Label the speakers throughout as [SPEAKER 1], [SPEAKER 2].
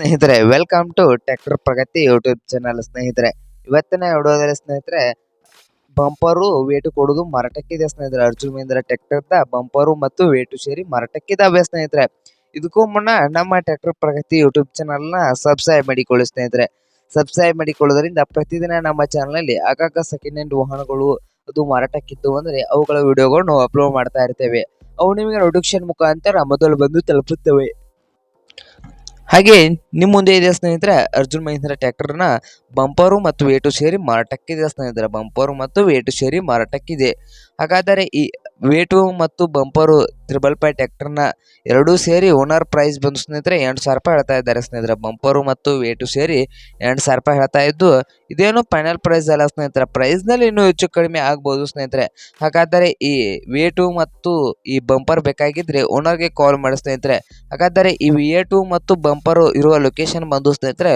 [SPEAKER 1] ಸ್ನೇಹಿತರೆ welcome to tractor Pragati YouTube channel ಸ್ನೇಹಿತರೆ. ಇವತ್ತಿನ ವಿಡಿಯೋದಲ್ಲಿ ಸ್ನೇಹಿತರೆ ಬಂಪರು ವೇಟು ಕೊಡೋದು ಮಾರಾಟಕ್ಕಿದೆ ಸ್ನೇಹಿತರೆ. ಅರ್ಜುನ್ ಮಹೀಂದ್ರ ಟ್ರ್ಯಾಕ್ಟರ್ದ ಬಂಪರು ಮತ್ತು ವೇಟು ಸೇರಿ ಮಾರಾಟಕ್ಕಿದಾವೆ ಸ್ನೇಹಿತರೆ. ಇದಕ್ಕೂ ಮುನ್ನ ನಮ್ಮ ಟ್ರ್ಯಾಕ್ಟರ್ ಪ್ರಗತಿ ಯೂಟ್ಯೂಬ್ ಚಾನಲ್ನ ಸಬ್ಸ್ಕ್ರೈಬ್ ಮಾಡಿಕೊಳ್ಳಿ ಸ್ನೇಹಿತರೆ. ಸಬ್ಸ್ಕ್ರೈಬ್ ಮಾಡಿಕೊಳ್ಳೋದ್ರಿಂದ ಪ್ರತಿದಿನ ನಮ್ಮ ಚಾನಲ್ನಲ್ಲಿ ಆಗಾಗ ಸೆಕೆಂಡ್ ಹ್ಯಾಂಡ್ ವಾಹನಗಳು, ಅದು ಮಾರಾಟಕ್ಕಿದ್ದು ಅಂದರೆ ಅವುಗಳ ವಿಡಿಯೋಗಳನ್ನು ಅಪ್ಲೋಡ್ ಮಾಡ್ತಾ ಇರ್ತೇವೆ. ಅವು ನಿಮಗೆ ನೋಟಿಫಿಕೇಶನ್ ಮುಖಾಂತರ ಮೊದಲು ಬಂದು ತಲುಪುತ್ತವೆ. ಹಾಗೆ ನಿಮ್ಮ ಮುಂದೆ ಇದೆ ಸ್ನೇಹಿತರೆ ಅರ್ಜುನ್ ಮಹೇಂದ್ರ ಟ್ರ್ಯಾಕ್ಟರ್ನ ಬಂಪರು ಮತ್ತು ವೇಟು ಸೇರಿ ಮಾರಾಟಕ್ಕಿದೆ ಸ್ನೇಹಿತರೆ. ಬಂಪರು ಮತ್ತು ವೇಟು ಸೇರಿ ಮಾರಾಟಕ್ಕಿದೆ. ಹಾಗಾದರೆ ಈ ವೇಟು ಮತ್ತು ಬಂಪರು ತ್ರಿಬಲ್ ಫೈ ಟ್ರ್ಯಾಕ್ಟರ್ನ ಎರಡೂ ಸೇರಿ ಓನರ್ ಪ್ರೈಸ್ ಬಂದು ಸ್ನೇಹಿತರೆ ಎಂಟು ಸಾವಿರ ರೂಪಾಯಿ ಹೇಳ್ತಾ ಇದ್ದಾರೆ ಸ್ನೇಹಿತರೆ. ಬಂಪರು ಮತ್ತು ವೇಟು ಸೇರಿ ಎಂಟು ಸಾವಿರ ರೂಪಾಯಿ ಹೇಳ್ತಾ ಇದ್ದು, ಇದೇನು ಫೈನಲ್ ಪ್ರೈಸ್ ಅಲ್ಲ ಸ್ನೇಹಿತರೆ. ಪ್ರೈಸ್ನಲ್ಲಿ ಇನ್ನೂ ಹೆಚ್ಚು ಕಡಿಮೆ ಆಗ್ಬೋದು ಸ್ನೇಹಿತರೆ. ಹಾಗಾದರೆ ಈ ವೇಟು ಮತ್ತು ಈ ಬಂಪರ್ ಬೇಕಾಗಿದ್ರೆ ಓನರ್ಗೆ ಕಾಲ್ ಮಾಡಿ ಸ್ನೇಹಿತರೆ. ಹಾಗಾದರೆ ಈ ವಿ ಎ ಟು ಮತ್ತು ಬಂಪರು ಇರುವ ಲೊಕೇಶನ್ ಬಂದು ಸ್ನೇಹಿತರೆ,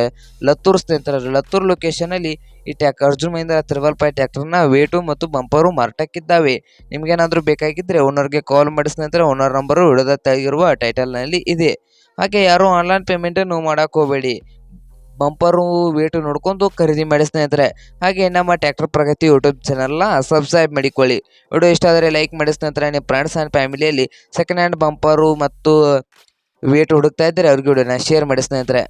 [SPEAKER 1] ಲತ್ತೂರು ಸ್ನೇಹಿತರೆ. ಲತ್ತೂರು ಲೊಕೇಶನಲ್ಲಿ ಈ ಟ್ಯಾಕ್ ಅರ್ಜುನ್ ಮಹಿಂದ್ರ ತ್ರಿಬಲ್ ಫೈ ಟ್ಯಾಕ್ಟರ್ನ ವೇಟು ಮತ್ತು ಬಂಪರು ಮಾರಾಟಕ್ಕಿದ್ದಾವೆ. ನಿಮಗೇನಾದರೂ ಬೇಕಾಗಿದ್ದರೆ ಓನರ್ಗೆ ಕಾಲ್ ಮಾಡಿ ಸ್ನೇಹಿತರೆ. ಓನರ್ ನಂಬರು ಹಿಡಿದ ಟೈಟಲ್ ಟೈಟಲ್ನಲ್ಲಿ ಇದೆ. ಹಾಗೆ ಯಾರು ಆನ್ಲೈನ್ ಪೇಮೆಂಟನ್ನು ಮಾಡಕ್ಕೆ ಹೋಗಬೇಡಿ. ಬಂಪರು ವೇಟು ನೋಡ್ಕೊಂಡು ಖರೀದಿ ಮಾಡಿ ಸ್ನೇಹಿತರೆ. ಹಾಗೆ ನಮ್ಮ ಟ್ರ್ಯಾಕ್ಟರ್ ಪ್ರಗತಿ ಯೂಟ್ಯೂಬ್ ಚಾನಲ್ನ ಸಬ್ಸ್ಕ್ರೈಬ್ ಮಾಡಿಕೊಳ್ಳಿ. ವಿಡಿಯೋ ಇಷ್ಟ ಆದರೆ ಲೈಕ್ ಮಾಡಿ ಸ್ನೇಹಿತರೆ, ನಿಮ್ಮ ಫ್ರೆಂಡ್ಸ್ ಆ್ಯಂಡ್ ಫ್ಯಾಮಿಲಿಯಲ್ಲಿ ಸೆಕೆಂಡ್ ಹ್ಯಾಂಡ್ ಬಂಪರು ಮತ್ತು ವೇಟ್ ಹುಡುಕ್ತಾ ಇದ್ದರೆ ಅವ್ರಿಗೆ ವಿಡಿಯೋನ ಶೇರ್ ಮಾಡಿ ಸ್ನೇಹಿತರೆ.